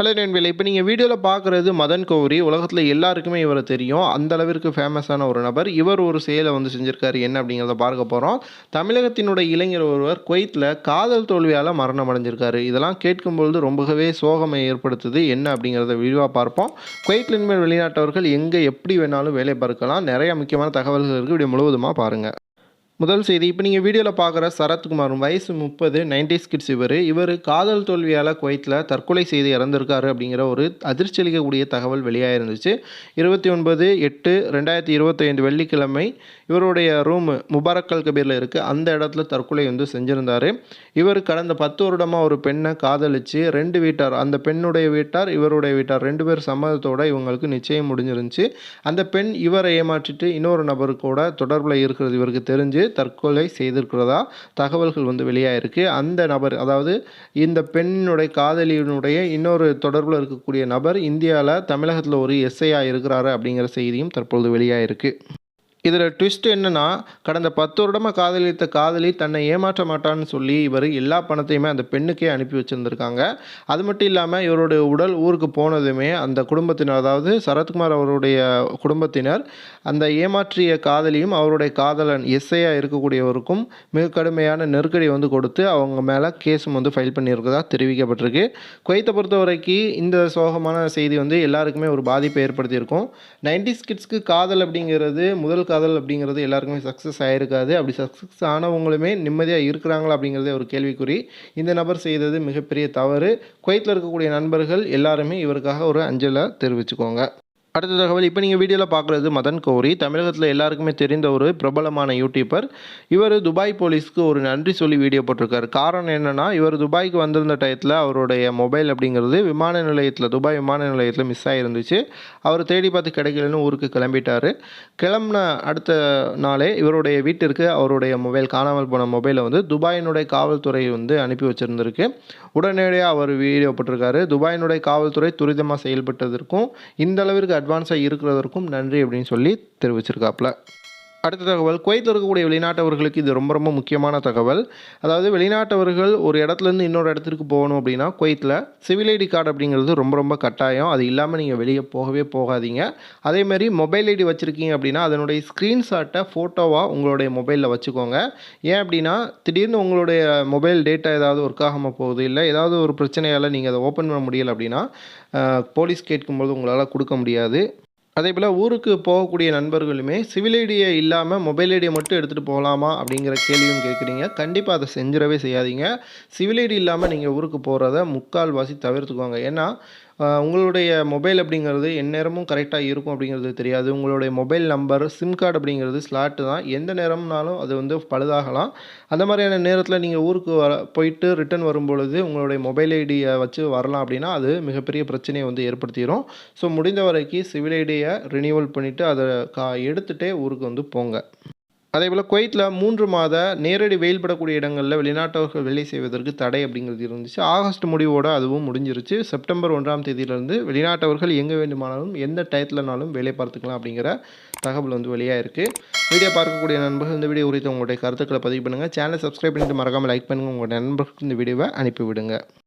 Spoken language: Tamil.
ஹலோ நண்பர்களே. இப்போ நீங்கள் வீடியோவில் பார்க்குறது மதன் கௌரி. உலகத்தில் எல்லாருக்குமே இவரை தெரியும். அந்த அளவிற்கு ஃபேமஸான ஒரு நபர். இவர் ஒரு செயலை வந்து செஞ்சுருக்காரு. என்ன அப்படிங்கிறத பார்க்க போகிறோம் தமிழகத்தினுடைய இளைஞர் ஒருவர் குவைத்தில் காதல் தோல்வியால் மரணம் அடைஞ்சிருக்காரு. இதெல்லாம் கேட்கும்பொழுது ரொம்பவே சோகமை ஏற்படுத்துது. என்ன அப்படிங்கிறத விரிவாக பார்ப்போம். குவைத்தில் இனிமேல் வெளிநாட்டவர்கள் எங்கே எப்படி வேணாலும் வேலை பார்க்கலாம். நிறைய முக்கியமான தகவல்கள் இருக்குது இப்படி முழுவதுமாக பாருங்கள் முதல் செய்தி. இப்போ நீங்கள் வீடியோவில் பார்க்குற சரத்குமார் வயசு முப்பது நைன்டிஸ் கிட்ஸ் இவர். இவர் காதல் தோல்வியால் குவைத்தில் தற்கொலை செய்து இறந்திருக்காரு அப்படிங்கிற ஒரு அதிர்ச்சி அளிக்கக்கூடிய தகவல் வெளியாக இருந்துச்சு. இருபத்தி ஒன்பது எட்டு ரெண்டாயிரத்தி இருபத்தைந்து வெள்ளிக்கிழமை இவருடைய ரூம் முபாரக்கல் கபீரில் இருக்குது அந்த இடத்துல தற்கொலை வந்து செஞ்சுருந்தார். இவர் கடந்த பத்து வருடமாக ஒரு பெண்ணை காதலித்து ரெண்டு வீட்டார் அந்த பெண்ணுடைய வீட்டார் இவருடைய வீட்டார் ரெண்டு பேர் சம்மதத்தோட இவங்களுக்கு நிச்சயம் முடிஞ்சிருந்துச்சு. அந்த பெண் இவரை ஏமாற்றிட்டு இன்னொரு நபருக்கூட கூட தொடர்பில் இருக்கிறது இவருக்கு தெரிஞ்சு தற்கொலை செய்திருக்கிறதா? தகவல்கள் வந்து வெளியாயிருக்கு. அந்த நபர் அதாவது இந்த பெண்ணினுடைய காதலியினுடைய இன்னொரு தொடர்பில் இருக்கக்கூடிய நபர் இந்தியாவில் தமிழகத்தில் ஒரு எஸ்ஐயாக இருக்கிறாரு அப்படிங்கிற செய்தியும் தற்பொழுது வெளியாயிருக்கு. இதில் ட்விஸ்ட் என்னென்னா கடந்த பத்து வருடமாக காதலித்த காதலி தன்னை ஏமாற்ற மாட்டான்னு சொல்லி இவர் எல்லா பணத்தையுமே அந்த பெண்ணுக்கே அனுப்பி வச்சுருந்துருக்காங்க. அது மட்டும் இல்லாமல் இவருடைய உடல் ஊருக்கு போனதுமே அந்த குடும்பத்தினர் அதாவது சரத்குமார் அவருடைய குடும்பத்தினர் அந்த ஏமாற்றிய காதலியும் அவருடைய காதலன் எஸ்ஐயாக இருக்கக்கூடியவருக்கும் மிக கடுமையான நெருக்கடி வந்து கொடுத்து அவங்க மேலே கேஸும் வந்து ஃபைல் பண்ணியிருக்கதா தெரிவிக்கப்பட்டிருக்கு. குவைத்தை பொறுத்த வரைக்கும் இந்த சோகமான செய்தி வந்து எல்லாருக்குமே ஒரு பாதிப்பை ஏற்படுத்தியிருக்கும். நைன்டிஸ் கிட்ஸ்க்கு காதல் அப்படிங்கிறது முதல் காதல் அப்படிங்கிறது எல்லாருக்குமே சக்ஸஸ் ஆகிருக்காது அப்படி சக்ஸஸ் ஆனவங்களுமே நிம்மதியாக இருக்கிறாங்களா அப்படிங்கிறதே ஒரு கேள்விக்குறி. இந்த நபர் செய்தது மிகப்பெரிய தவறு. குவைத்தில் இருக்கக்கூடிய நண்பர்கள் எல்லாருமே இவருக்காக ஒரு அஞ்சலை தெரிவிச்சுக்கோங்க. அடுத்த தகவல் இப்போ நீங்கள் வீடியோவில் பார்க்குறது மதன் கௌரி. தமிழகத்தில் எல்லாருக்குமே தெரிந்த ஒரு பிரபலமான யூடியூபர் இவர் துபாய் போலீஸ்க்கு ஒரு நன்றி சொல்லி வீடியோ போட்டிருக்காரு. காரணம் என்னென்னா இவர் துபாய்க்கு வந்திருந்த டயத்தில் அவருடைய மொபைல் அப்படிங்கிறது விமான நிலையத்தில் துபாய் விமான நிலையத்தில் மிஸ் ஆகிருந்துச்சு அவர் தேடி பார்த்து கிடைக்கலன்னு ஊருக்கு கிளம்பிட்டார். கிளம்புன அடுத்த நாளே இவருடைய வீட்டிற்கு அவருடைய மொபைல் காணாமல் போன மொபைலை வந்து துபாயினுடைய காவல்துறை வந்து அனுப்பி வச்சுருந்துருக்கு. உடனடியாக அவர் வீடியோ போட்டிருக்காரு. துபாயினுடைய காவல்துறை துரிதமாக செயல்பட்டதற்கும் இந்த அளவிற்கு அட்வான்ஸாக இருக்கிறதற்கும் நன்றி அப்படின்னு சொல்லி தெரிவிச்சிருக்காப்புல. அடுத்த தகவல் குவைத்தில் இருக்கக்கூடிய வெளிநாட்டவர்களுக்கு இது ரொம்ப ரொம்ப முக்கியமான தகவல். அதாவது வெளிநாட்டவர்கள் ஒரு இடத்துலேருந்து இன்னொரு இடத்துக்கு போகணும் அப்படின்னா குவைத்தில் சிவில் ஐடி கார்டு அப்படிங்கிறது ரொம்ப ரொம்ப கட்டாயம். அது இல்லாமல் நீங்கள் வெளியே போகவே போகாதீங்க. அதேமாரி மொபைல் ஐடி வச்சுருக்கீங்க அப்படின்னா அதனுடைய ஸ்க்ரீன்ஷாட்டை ஃபோட்டோவாக உங்களுடைய மொபைலில் வச்சுக்கோங்க. ஏன் அப்படின்னா திடீர்னு உங்களுடைய மொபைல் டேட்டா ஏதாவது ஒர்க் ஆகாமல் போகுது இல்லை ஏதாவது ஒரு பிரச்சனையால் நீங்கள் அதை ஓப்பன் பண்ண முடியலை அப்படின்னா போலீஸ் கேட்கும்போது உங்களால் கொடுக்க முடியாது. அதே போல் ஊருக்கு போகக்கூடிய நண்பர்களுமே சிவில் ஐடியை இல்லாமல் மொபைல் ஐடியை மட்டும் எடுத்துகிட்டு போகலாமா அப்படிங்கிற கேள்வியும் கேட்குறீங்க. கண்டிப்பாக அதை செஞ்சிடவே செய்யாதீங்க. சிவில் ஐடி இல்லாமல் நீங்கள் ஊருக்கு போகிறத முக்கால்வாசி தவிர்த்துக்கோங்க. ஏன்னா உங்களுடைய மொபைல் அப்படிங்கிறது எந்நேரமும் கரெக்டாக இருக்கும் அப்படிங்கிறது தெரியாது. உங்களுடைய மொபைல் நம்பர் சிம் கார்டு அப்படிங்கிறது ஸ்லாட்டு தான். எந்த நேரம்னாலும் அது வந்து பழுதாகலாம். அந்த மாதிரியான நேரத்தில் நீங்கள் ஊருக்கு வர போயிட்டு ரிட்டன் வரும்பொழுது உங்களுடைய மொபைல் ஐடியை வச்சு வரலாம் அப்படின்னா அது மிகப்பெரிய பிரச்சனையை வந்து ஏற்படுத்திடும் ஸோ முடிந்த வரைக்கும் சிவில் ஐடியை ரினியூவல் பண்ணிவிட்டு அதை கா எடுத்துகிட்டே ஊருக்கு வந்து போங்க. அதே போல் குவைத்தில் மூன்று மாத நேரடி வெயில் படக்கூடிய இடங்களில் வெளிநாட்டவர்கள் வேலை செய்வதற்கு தடை அப்படிங்கிறது இருந்துச்சு. ஆகஸ்ட் முடிவோடு அதுவும் முடிஞ்சிருச்சு. செப்டம்பர் ஒன்றாம் தேதியிலிருந்து வெளிநாட்டவர்கள் எங்கே வேண்டுமானாலும் எந்த டயத்துலனாலும் வேலை பார்த்துக்கலாம் அப்படிங்கிற தகவல் வந்து வெளியாக இருக்குது வீடியோ பார்க்கக்கூடிய நண்பர்கள் இந்த வீடியோ குறித்து உங்களுடைய கருத்துக்களை பதிவு பண்ணுங்கள் சேனலை சப்ஸ்கிரைப் பண்ணிட்டு மறக்காமல் லைக் பண்ணுங்கள் உங்கள் நண்பர்களுக்கு இந்த வீடியோவை அனுப்பிவிடுங்க.